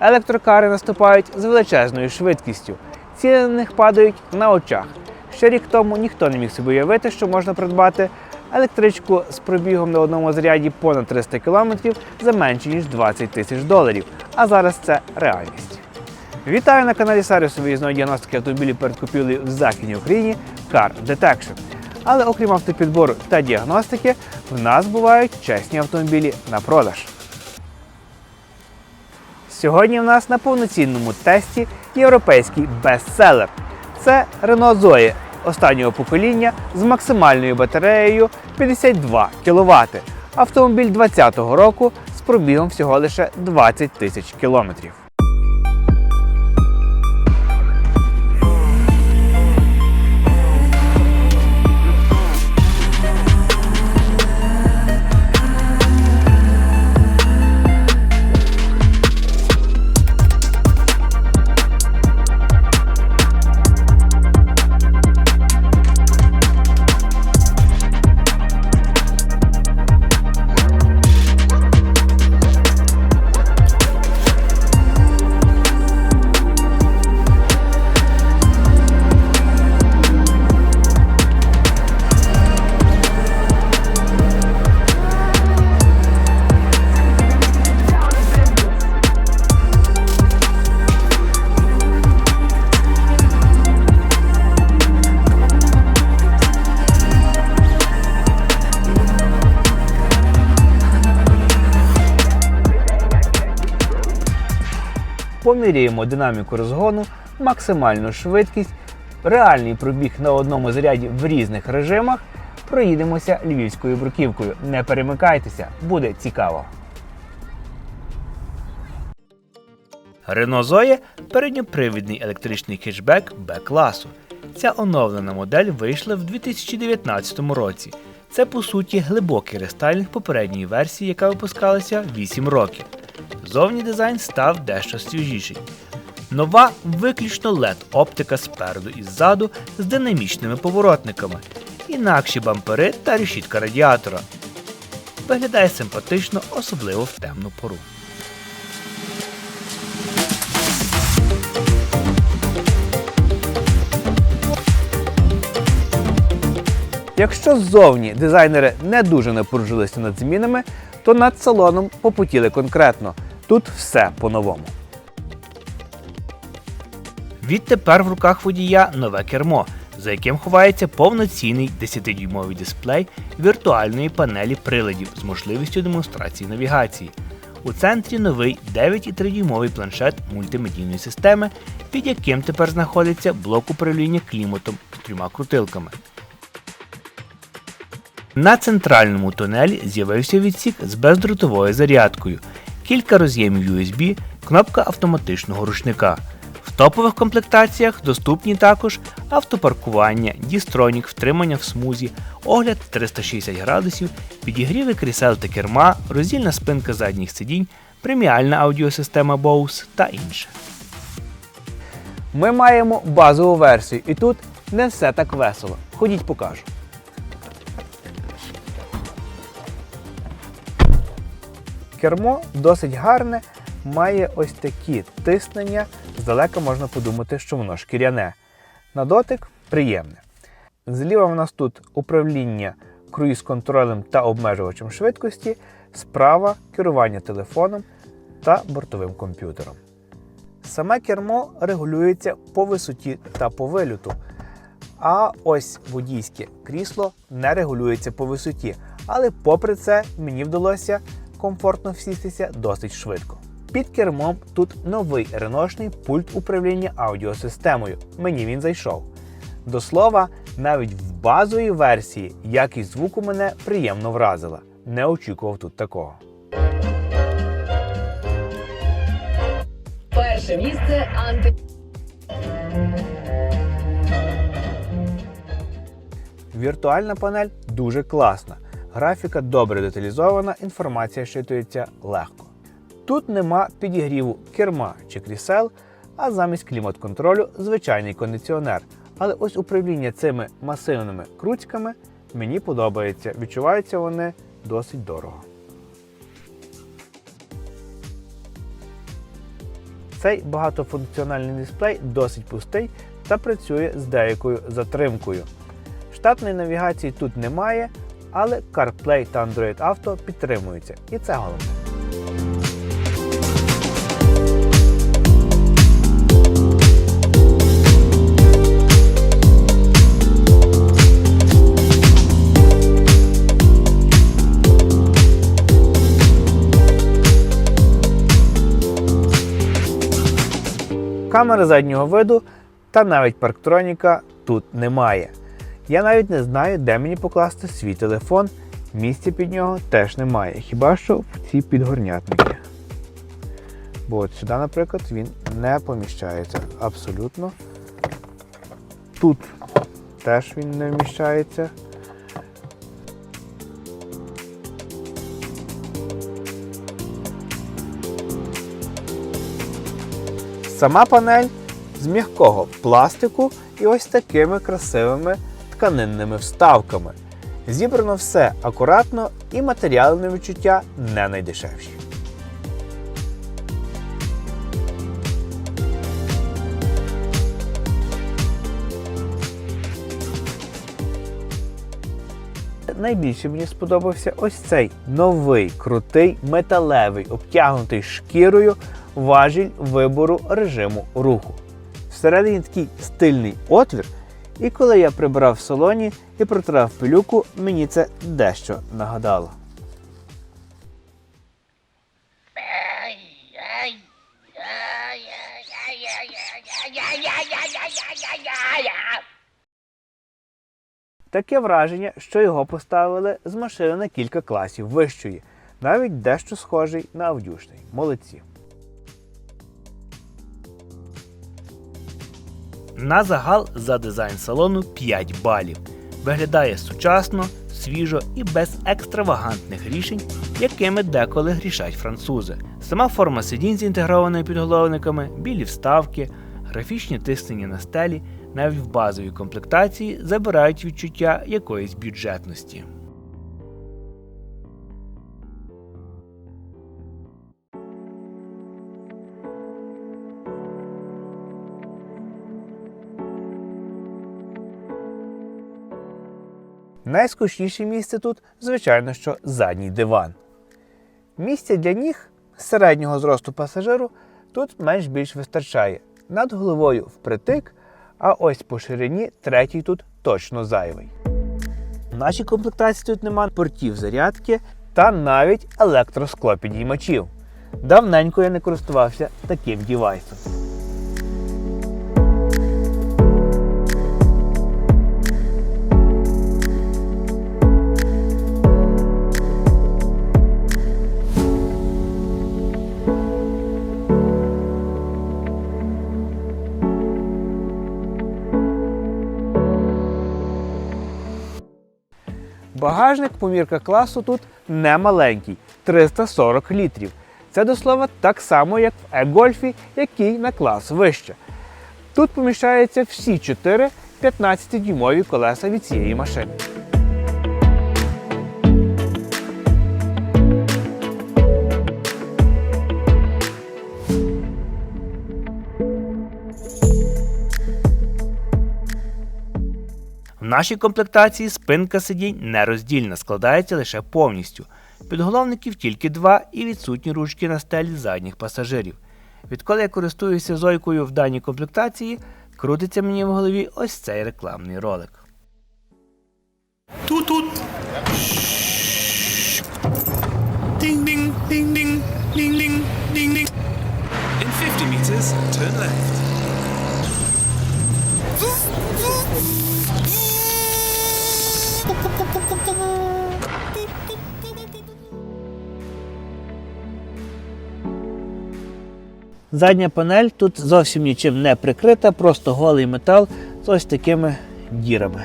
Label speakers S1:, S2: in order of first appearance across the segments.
S1: Електрокари наступають з величезною швидкістю. Ціни на них падають на очах. Ще рік тому ніхто не міг собі уявити, що можна придбати електричку з пробігом на одному заряді понад 300 км за менше ніж 20 тисяч доларів. А зараз це реальність. Вітаю на каналі сервісу виїзної діагностики автомобілів перед купівлею в Західній Україні Car Detection. Але окрім автопідбору та діагностики, в нас бувають чесні автомобілі на продаж. Сьогодні в нас на повноцінному тесті європейський бестселер. Це Renault Zoe останнього покоління з максимальною батареєю 52 кВт. Автомобіль 2020 року з пробігом всього лише 20 тисяч кілометрів. Поміряємо динаміку розгону, максимальну швидкість, реальний пробіг на одному заряді в різних режимах. Проїдемося львівською бруківкою. Не перемикайтеся, буде цікаво. Renault Zoe – передньопривідний електричний хетчбек Б-класу. Ця оновлена модель вийшла в 2019 році. Це по суті глибокий рестайлінг попередньої версії, яка випускалася 8 років. Зовні дизайн став дещо свіжіший. Нова виключно LED оптика спереду і ззаду з динамічними поворотниками, інакші бампери та решітка радіатора. Виглядає симпатично, особливо в темну пору. Якщо ззовні дизайнери не дуже напружилися над змінами, то над салоном попотіли конкретно. Тут все по-новому. Відтепер в руках водія нове кермо, за яким ховається повноцінний 10-дюймовий дисплей віртуальної панелі приладів з можливістю демонстрації навігації. У центрі новий 9,3-дюймовий планшет мультимедійної системи, під яким тепер знаходиться блок управління кліматом з трьома крутилками. На центральному тунелі з'явився відсік з бездротовою зарядкою, кілька роз'ємів USB, кнопка автоматичного ручника. В топових комплектаціях доступні також автопаркування, дістронік, втримання в смузі, огляд 360 градусів, підігріви крісел та керма, роздільна спинка задніх сидінь, преміальна аудіосистема Bose та інше. Ми маємо базову версію, і тут не все так весело. Ходіть покажу. Кермо досить гарне, має ось такі тиснення. Здалека можна подумати, що воно шкіряне. На дотик приємне. Зліва в нас тут управління круїз-контролем та обмежувачем швидкості, справа керування телефоном та бортовим комп'ютером. Саме кермо регулюється по висоті та по вильоту. А ось водійське крісло не регулюється по висоті. Але попри це мені вдалося комфортно всістися досить швидко. Під кермом тут новий реношний пульт управління аудіосистемою. Мені він зайшов. До слова, навіть в базовій версії якість звуку мене приємно вразила. Не очікував тут такого.
S2: Перше місце анти.
S1: Віртуальна панель дуже класна. Графіка добре деталізована, інформація щитується легко. Тут нема підігріву керма чи крісел, а замість клімат-контролю звичайний кондиціонер. Але ось управління цими масивними круцьками мені подобається. Відчуваються вони досить дорого. Цей багатофункціональний дисплей досить пустий та працює з деякою затримкою. Штатної навігації тут немає, але CarPlay та Android Auto підтримуються, і це головне. Камери заднього виду та навіть парктроніка тут немає. Я навіть не знаю, де мені покласти свій телефон. Місця під нього теж немає. Хіба що в ці підгорнятники. Бо от сюди, наприклад, він не поміщається абсолютно. Тут теж він не вміщається. Сама панель з м'якого пластику і ось такими красивими тканинними вставками. Зібрано все акуратно і матеріали на відчуття не найдешевші. Найбільше мені сподобався ось цей новий крутий металевий, обтягнутий шкірою важіль вибору режиму руху. Всередині такий стильний отвір, і коли я прибрав в салоні і протирав пилюку, мені це дещо нагадало. Таке враження, що його поставили з машини на кілька класів вищої, навіть дещо схожий на авдюшний. Молодці.
S2: На загал за дизайн салону 5 балів. Виглядає сучасно, свіжо і без екстравагантних рішень, якими деколи грішать французи. Сама форма сидінь з інтегрованими підголовниками, білі вставки, графічні тиснення на стелі, навіть в базовій комплектації забирають відчуття якоїсь бюджетності.
S1: Найскучніше місце тут, звичайно, що задній диван. Місця для ніг середнього зросту пасажиру тут менш-більш вистачає. Над головою впритик, а ось по ширині третій тут точно зайвий. В нашій комплектації тут нема портів зарядки та навіть електросклопідіймачів. Давненько я не користувався таким дівайсом. Багажник помірка класу тут не маленький 340 літрів. Це до слова так само, як в Е-гольфі, який на клас вище. Тут поміщаються всі 4 15-дюймові колеса від цієї машини.
S2: Нашій комплектації спинка сидінь нероздільна, складається лише повністю. Підголовників тільки два і відсутні ручки на стелі задніх пасажирів. Відколи я користуюся зойкою в даній комплектації, крутиться мені в голові ось цей рекламний ролик.
S3: Тут-тут.
S1: Задня панель тут зовсім нічим не прикрита, просто голий метал з ось такими дірами.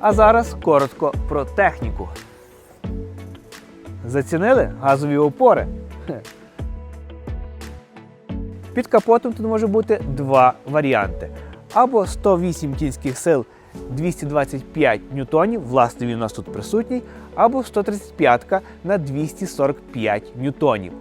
S1: А зараз коротко про техніку. Зацінили газові опори? Під капотом тут може бути два варіанти: або 108 кінських сил 225 ньютонів, власне, він у нас тут присутній, або 135 на 245 ньютонів.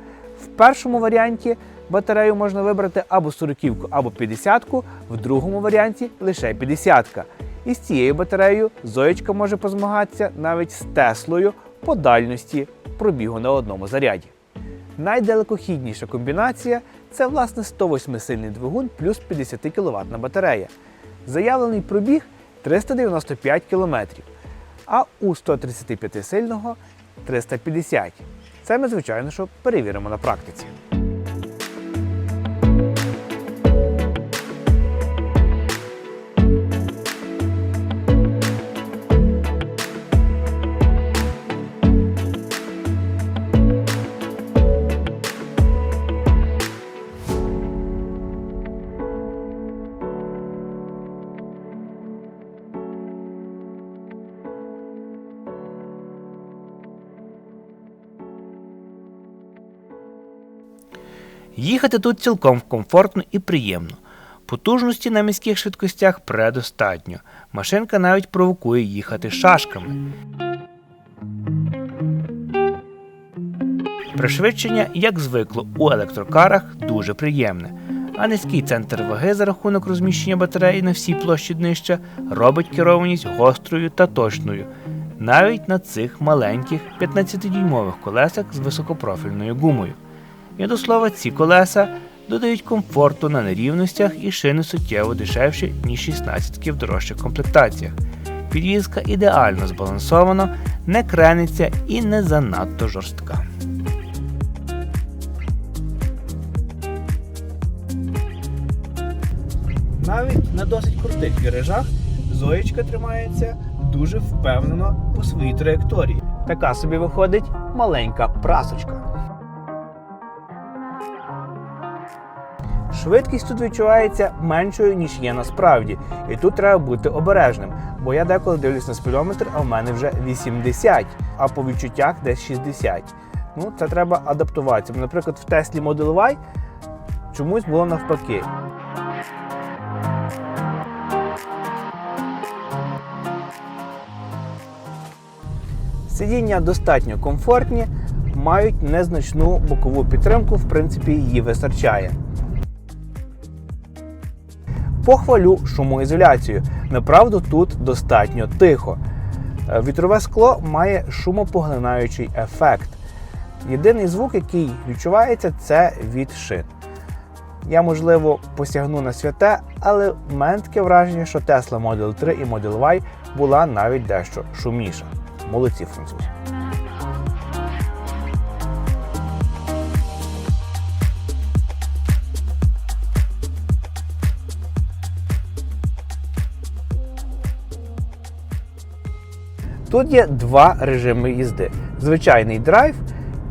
S1: В першому варіанті батарею можна вибрати або 40 або 50 в другому варіанті лише 50 І з цією батареєю Зоєчка може позмагатися навіть з Теслою по дальності пробігу на одному заряді. Найдалекохідніша комбінація це власне 108-сильний двигун плюс 50 кВт батарея. Заявлений пробіг 395 км, а у 135-сильного 350 Це ми, звичайно, що перевіримо на практиці.
S2: Їхати тут цілком комфортно і приємно. Потужності на міських швидкостях предостатньо. Машинка навіть провокує їхати шашками. Пришвидшення, як звикло у електрокарах, дуже приємне. А низький центр ваги за рахунок розміщення батареї на всій площі днища робить керованість гострою та точною, навіть на цих маленьких 15-дюймових колесах з високопрофільною гумою. І до слова, ці колеса додають комфорту на нерівностях і шини суттєво дешевші, ніж 16 в дорожчих комплектаціях. Підвізка ідеально збалансована, не крениться і не занадто жорстка.
S1: Навіть на досить крутих віражах Зоєчка тримається дуже впевнено по своїй траєкторії. Така собі виходить маленька прасочка. Швидкість тут відчувається меншою, ніж є насправді. І тут треба бути обережним, бо я деколи дивлюсь на спідометр, а в мене вже 80, а по відчуттях десь 60. Ну, це треба адаптуватися. Наприклад, в Теслі Model Y чомусь було навпаки. Сидіння достатньо комфортні, мають незначну бокову підтримку, в принципі, її вистачає. Похвалю шумоізоляцію. Направду тут достатньо тихо. Е, Вітрове скло має шумопоглинаючий ефект. Єдиний звук, який відчувається, це від шин. Я, можливо, посягну на святе, але в мене таке враження, що Tesla Model 3 і Model Y була навіть дещо шумніша. Молодці французи. Тут є два режими їзди: звичайний драйв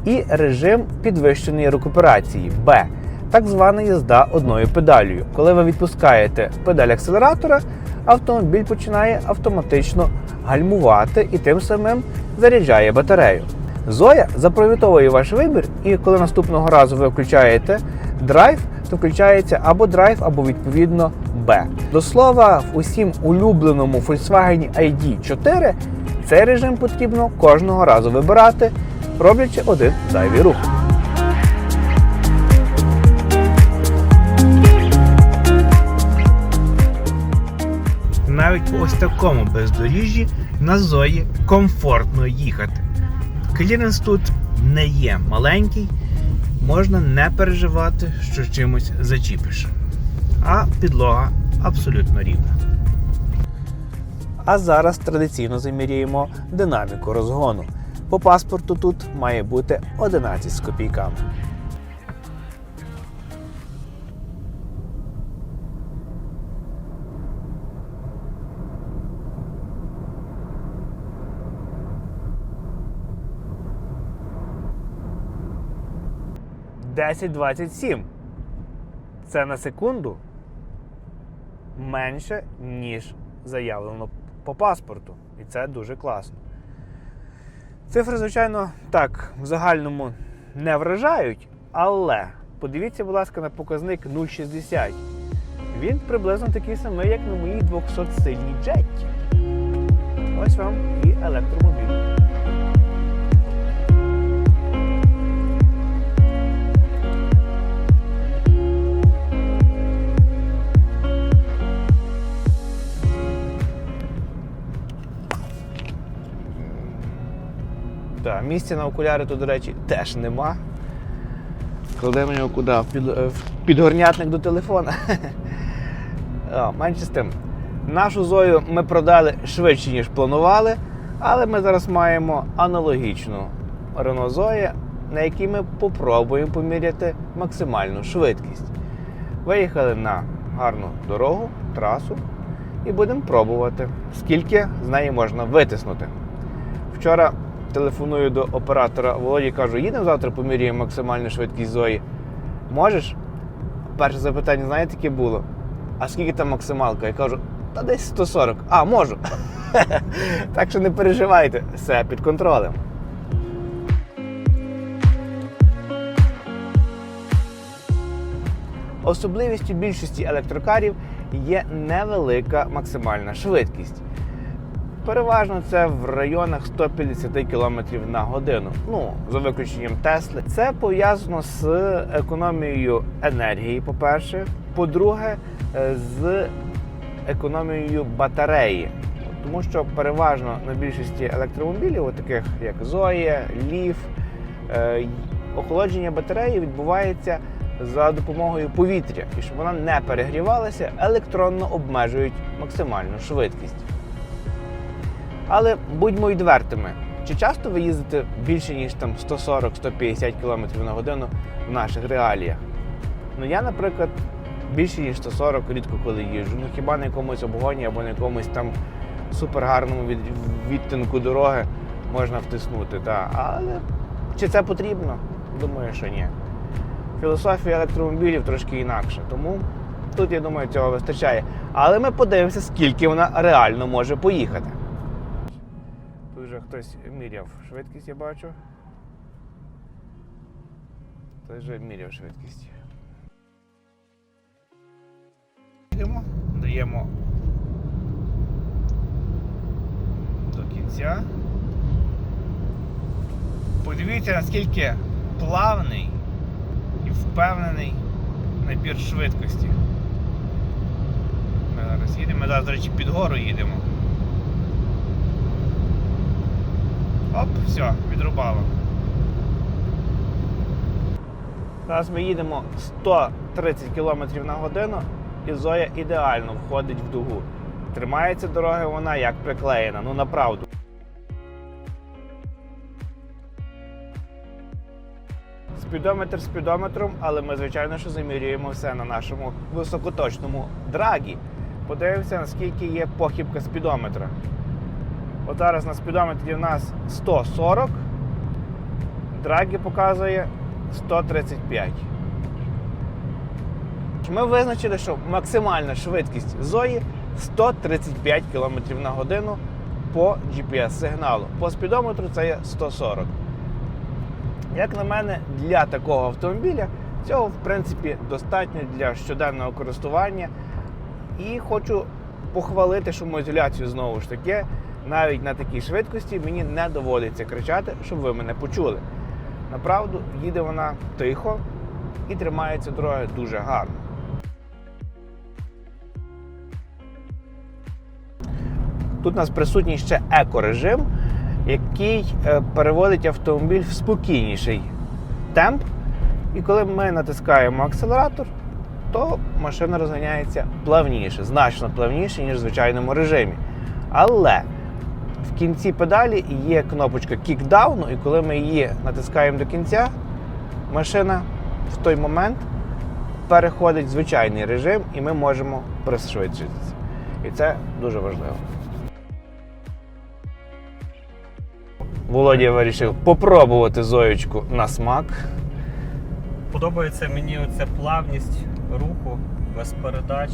S1: і режим підвищеної рекуперації Б. Так звана їзда одною педалью. Коли ви відпускаєте педаль акселератора, автомобіль починає автоматично гальмувати і тим самим заряджає батарею. Зоя запам'ятовує ваш вибір, і коли наступного разу ви включаєте драйв, то включається або драйв, або відповідно Б. До слова, в усім улюбленому Volkswagen ID4 цей режим потрібно кожного разу вибирати, роблячи один зайвий рух.
S2: Навіть по ось такому бездоріжжі на зої комфортно їхати. Кліренс тут не є маленький, можна не переживати, що чимось зачіпиш. А підлога абсолютно рівна.
S1: А зараз традиційно замірюємо динаміку розгону. По паспорту тут має бути 11 з копійками. Десять двадцять сім. Це на секунду менше, ніж заявлено по паспорту. І це дуже класно. Цифри, звичайно, так, в загальному не вражають, але подивіться, будь ласка, на показник 0,60. Він приблизно такий самий, як на моїй 200-сильній джетті. Ось вам і електромобіль. Місця на окуляри тут, до речі, теж нема. Кладемо його куди? Під, е, підгорнятник до телефона. О, менше з тим. Нашу зою ми продали швидше, ніж планували, але ми зараз маємо аналогічну Renault Zoe, на якій ми попробуємо поміряти максимальну швидкість. Виїхали на гарну дорогу, трасу і будемо пробувати, скільки з неї можна витиснути. Вчора телефоную до оператора Володі, кажу, їдемо завтра поміряємо максимальну швидкість Зої. Можеш? Перше запитання, знаєте, яке було? А скільки там максималка? Я кажу, та десь 140. А, можу. так що не переживайте, все під контролем. Особливістю більшості електрокарів є невелика максимальна швидкість. Переважно це в районах 150 км на годину. Ну, за виключенням Тесли. Це пов'язано з економією енергії, по-перше. По-друге, е, з економією батареї. Тому що переважно на більшості електромобілів, таких як Zoe, Leaf, е, охолодження батареї відбувається за допомогою повітря. І щоб вона не перегрівалася, електронно обмежують максимальну швидкість. Але будьмо відвертими, чи часто ви їздите більше, ніж там 140-150 км на годину в наших реаліях? Ну я, наприклад, більше ніж 140 рідко коли їжджу. Ну хіба на якомусь обгоні або на якомусь там супергарному від, відтинку дороги можна втиснути. Та. Але чи це потрібно? Думаю, що ні. Філософія електромобілів трошки інакша, тому тут, я думаю, цього вистачає. Але ми подивимося, скільки вона реально може поїхати. Вже хтось міряв швидкість, я бачу. Хтось вже міряв швидкість. Йдемо, даємо до кінця. Подивіться, наскільки плавний і впевнений набір швидкості. Ми зараз їдемо, ми зараз, до речі, під гору їдемо. Оп, все, відрубало. Зараз ми їдемо 130 км на годину, і Зоя ідеально входить в дугу. Тримається дороги вона як приклеєна, ну направду. Спідометр спідометром, але ми, звичайно, що замірюємо все на нашому високоточному драгі. Подивимося, наскільки є похибка спідометра. От зараз на спідометрі в нас 140, драгі показує 135. Ми визначили, що максимальна швидкість Зої 135 км на годину по GPS-сигналу. По спідометру це є 140. Як на мене, для такого автомобіля цього в принципі достатньо для щоденного користування. І хочу похвалити шумоізоляцію знову ж таки. Навіть на такій швидкості мені не доводиться кричати, щоб ви мене почули. Направду, їде вона тихо і тримається дороги дуже гарно. Тут у нас присутній ще екорежим, який е, переводить автомобіль в спокійніший темп. І коли ми натискаємо акселератор, то машина розганяється плавніше, значно плавніше, ніж в звичайному режимі. Але в кінці педалі є кнопочка кікдауну, і коли ми її натискаємо до кінця, машина в той момент переходить в звичайний режим, і ми можемо пришвидшитися. І це дуже важливо. Володя вирішив попробувати зоєчку на смак.
S4: Подобається мені оця плавність руху без передач.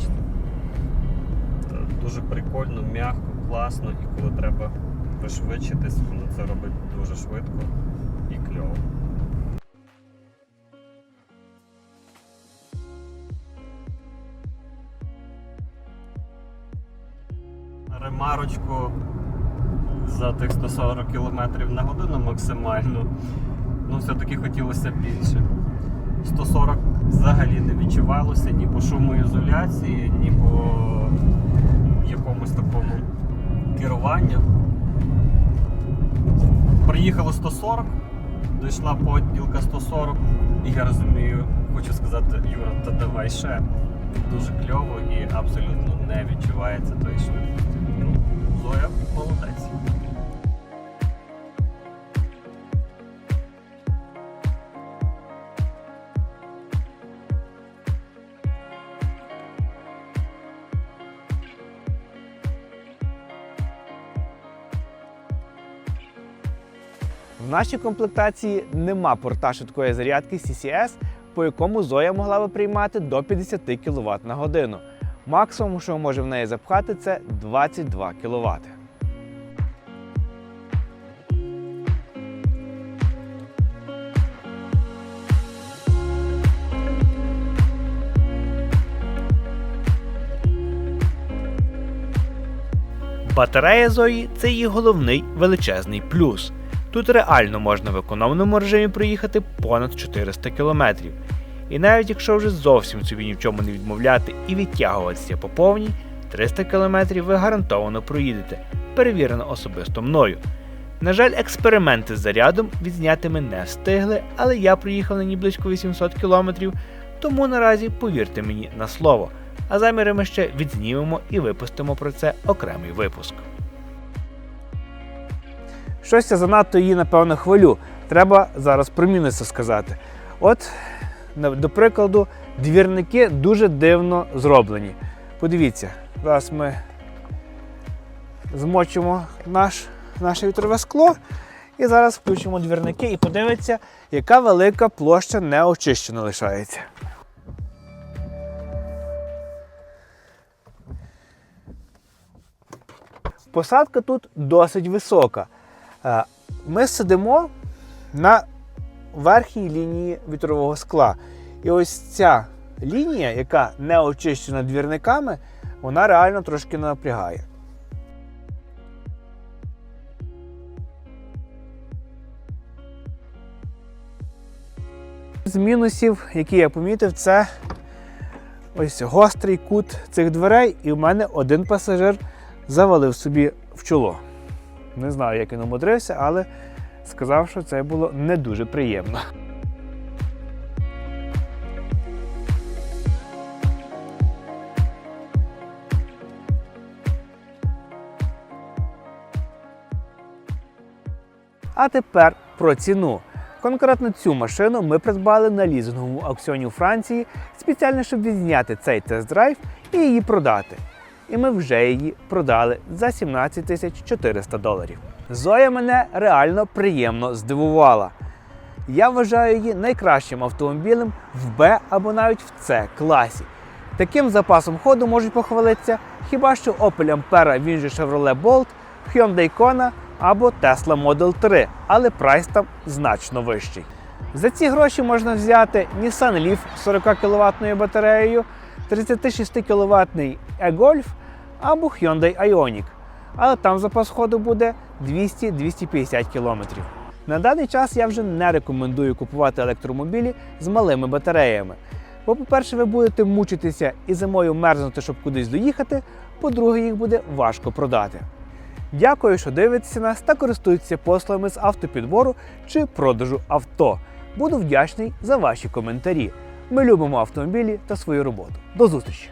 S4: Дуже прикольно, м'яко, класно і коли треба пришвидшитись, воно це робить дуже швидко і кльово. Ремарочку за тих 140 км на годину максимально, ну все-таки хотілося більше. 140 взагалі не відчувалося ні по шуму ізоляції, ні по якомусь такому керуванню. Приїхало 140, дійшла поділка 140, і я розумію, хочу сказати, Юра, та давай ще. Дуже кльово і абсолютно не відчувається той шум. Ну, Зоя молодець.
S1: В нашій комплектації нема порта швидкої зарядки CCS, по якому Зоя могла би приймати до 50 кВт на годину. Максимум, що може в неї запхати, це 22 кВт.
S2: Батарея Зої це її головний величезний плюс. Тут реально можна в економному режимі проїхати понад 400 км. І навіть якщо вже зовсім собі ні в чому не відмовляти і відтягуватися по повній, 300 км ви гарантовано проїдете, перевірено особисто мною. На жаль, експерименти з зарядом відзняти ми не встигли, але я проїхав на ній близько 800 км, тому наразі повірте мені на слово. А заміри ми ще відзнімемо і випустимо про це окремий випуск.
S1: Щось я занадто її, напевно, хвалю. Треба зараз про мінуси сказати. От, до прикладу, двірники дуже дивно зроблені. Подивіться, зараз ми змочимо наш, наше вітрове скло і зараз включимо двірники і подивиться, яка велика площа неочищена лишається. Посадка тут досить висока. Е, Ми сидимо на верхній лінії вітрового скла. І ось ця лінія, яка не очищена двірниками, вона реально трошки напрягає. З мінусів, які я помітив, це ось гострий кут цих дверей, і в мене один пасажир завалив собі в чоло. Не знаю, як він умудрився, але сказав, що це було не дуже приємно. А тепер про ціну. Конкретно цю машину ми придбали на лізинговому аукціоні у Франції спеціально, щоб відзняти цей тест-драйв і її продати. І ми вже її продали за 17 тисяч 400 доларів. Зоя мене реально приємно здивувала. Я вважаю її найкращим автомобілем в Б або навіть в С класі. Таким запасом ходу можуть похвалитися хіба що Opel Ampera, він же Chevrolet Bolt, Hyundai Kona або Tesla Model 3, але прайс там значно вищий. За ці гроші можна взяти Nissan Leaf з 40 кВт батареєю, 36 кВт e-Golf або Hyundai Ioniq. Але там запас ходу буде 200-250 км. На даний час я вже не рекомендую купувати електромобілі з малими батареями. Бо, по-перше, ви будете мучитися і зимою мерзнути, щоб кудись доїхати, по-друге, їх буде важко продати. Дякую, що дивитеся нас та користуєтеся послугами з автопідбору чи продажу авто. Буду вдячний за ваші коментарі. Ми любимо автомобілі та свою роботу. До зустрічі!